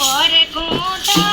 और घूंटो